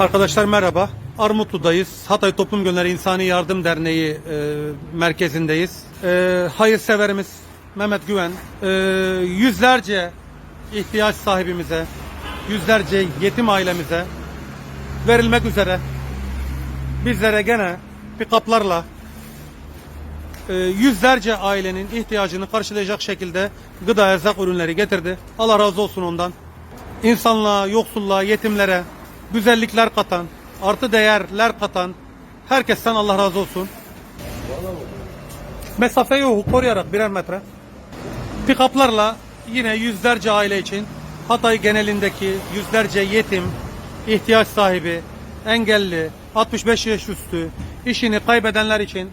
Arkadaşlar merhaba. Armutlu'dayız. Hatay Toplum Gönülleri İnsani Yardım Derneği e, merkezindeyiz. E, hayırseverimiz Mehmet Güven e, yüzlerce ihtiyaç sahibimize, yüzlerce yetim ailemize verilmek üzere bizlere gene pikaplarla e, yüzlerce ailenin ihtiyacını karşılayacak şekilde gıda erzak ürünleri getirdi. Allah razı olsun ondan. İnsanlığa, yoksulluğa, yetimlere güzellikler katan, artı değerler katan herkesten Allah razı olsun. Mesafeyi koruyarak birer metre. Pikaplarla yine yüzlerce aile için Hatay genelindeki yüzlerce yetim, ihtiyaç sahibi, engelli, 65 yaş üstü, işini kaybedenler için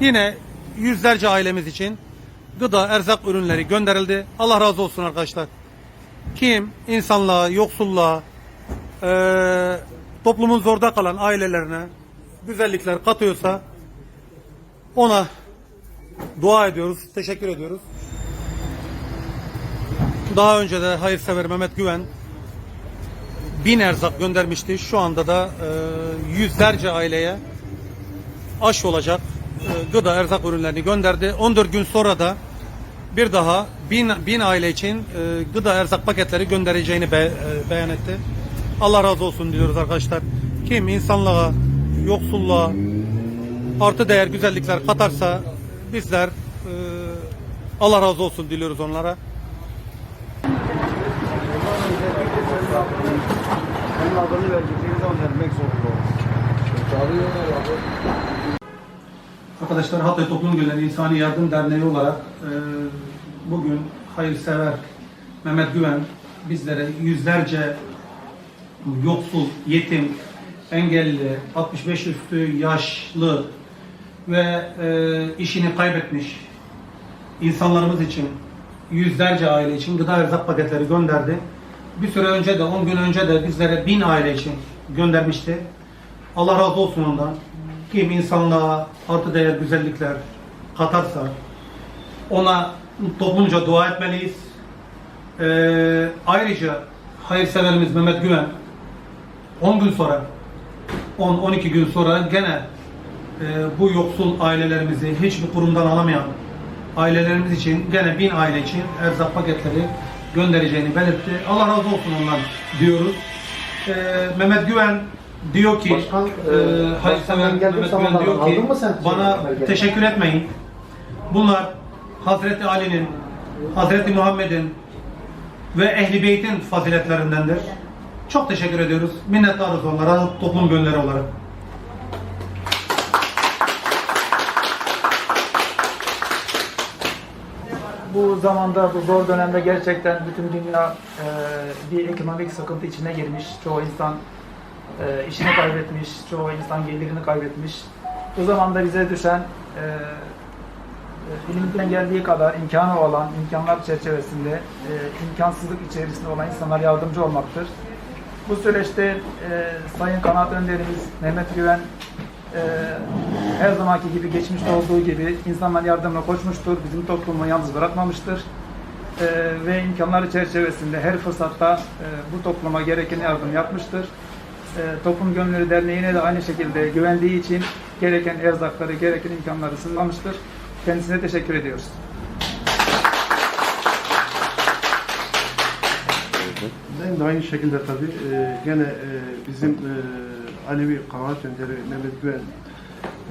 yine yüzlerce ailemiz için gıda, erzak ürünleri gönderildi. Allah razı olsun arkadaşlar. Kim insanlığa, yoksulluğa, eee, toplumun zorda kalan ailelerine güzellikler katıyorsa ona dua ediyoruz, teşekkür ediyoruz. Daha önce de hayırsever Mehmet Güven bin erzak göndermişti. Şu anda da eee, yüzlerce aileye aş olacak e, gıda erzak ürünlerini gönderdi. 14 gün sonra da bir daha bin, bin aile için e, gıda erzak paketleri göndereceğini be- e, beyan etti. Allah razı olsun diyoruz arkadaşlar. Kim insanlığa, yoksulluğa artı değer güzellikler katarsa bizler e, Allah razı olsun diliyoruz onlara. Arkadaşlar Hatay Toplum Gönülleri İnsani Yardım Derneği olarak e, bugün hayırsever Mehmet Güven bizlere yüzlerce yoksul, yetim, engelli, 65 üstü yaşlı ve e, işini kaybetmiş insanlarımız için yüzlerce aile için gıda erzak paketleri gönderdi. Bir süre önce de 10 gün önce de bizlere bin aile için göndermişti. Allah razı olsun ondan. Kim insanlığa artı değer güzellikler katarsa ona toplumca dua etmeliyiz. Ee, ayrıca hayırseverimiz Mehmet Güven 10 gün sonra 10-12 gün sonra gene e, bu yoksul ailelerimizi hiçbir kurumdan alamayan ailelerimiz için gene bin aile için erzak paketleri göndereceğini belirtti. Allah razı olsun ondan diyoruz. Ee, Mehmet Güven diyor ki Başkan, e, e, hayırsever Mehmet Güven diyor ki bana teşekkür etmeyin. Bunlar Hazreti Ali'nin, Hazreti Muhammed'in ve Ehli Beyt'in faziletlerindendir. Çok teşekkür ediyoruz. Minnettarız onlara toplum gönülleri olarak. Bu zamanda, bu zor dönemde gerçekten bütün dünya e, bir ekonomik sıkıntı içine girmiş. Çoğu insan e, işini kaybetmiş, çoğu insan gelirini kaybetmiş. Bu zamanda bize düşen e, e, elimizden geldiği kadar imkanı olan, imkanlar çerçevesinde e, imkansızlık içerisinde olan insanlara yardımcı olmaktır. Bu süreçte e, Sayın Kanaat Önderimiz Mehmet Güven e, her zamanki gibi geçmişte olduğu gibi insanların yardımına koşmuştur. Bizim toplumu yalnız bırakmamıştır. E, ve imkanları çerçevesinde her fırsatta e, bu topluma gereken yardım yapmıştır. E, Toplum Gönülleri Derneği'ne de aynı şekilde güvendiği için gereken erzakları, gereken imkanları sınırlamıştır. Kendisine teşekkür ediyoruz. Ben de aynı şekilde tabii e, gene e, bizim e, Alevi Kanaat Önderi Mehmet Güven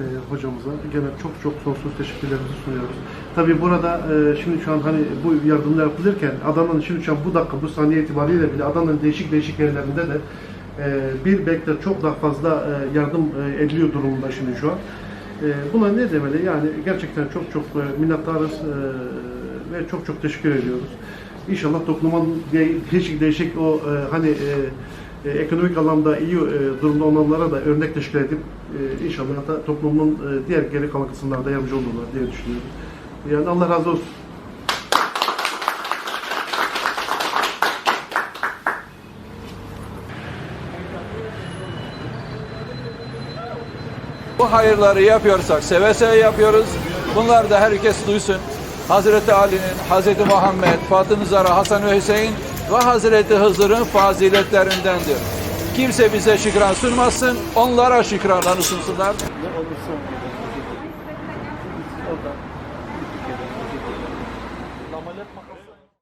e, hocamıza gene çok çok sonsuz teşekkürlerimizi sunuyoruz. Tabii burada e, şimdi şu an hani bu yardımlar yapılırken Adana'nın şimdi şu an bu dakika bu saniye itibariyle bile Adana'nın değişik değişik yerlerinde de e, bir bekler çok daha fazla e, yardım e, ediliyor durumunda şimdi şu an. E, buna ne demeli? Yani gerçekten çok çok e, minnettarız e, ve çok çok teşekkür ediyoruz. İnşallah toplumun de- değişik o e, hani e, e, ekonomik anlamda iyi e, durumda olanlara da örnek teşkil edip e, inşallah da toplumun e, diğer geri kalan kısımlarda yardımcı olurlar diye düşünüyorum. Yani Allah razı olsun. Bu hayırları yapıyorsak seve seve yapıyoruz. Bunlar da herkes duysun. Hazreti Ali'nin, Hazreti Muhammed, Fatıma Zara, Hasan ve Hüseyin ve Hazreti Hızır'ın faziletlerindendir. Kimse bize şükran sunmasın, onlara şükranlarını sunsunlar. Ne olursa orada.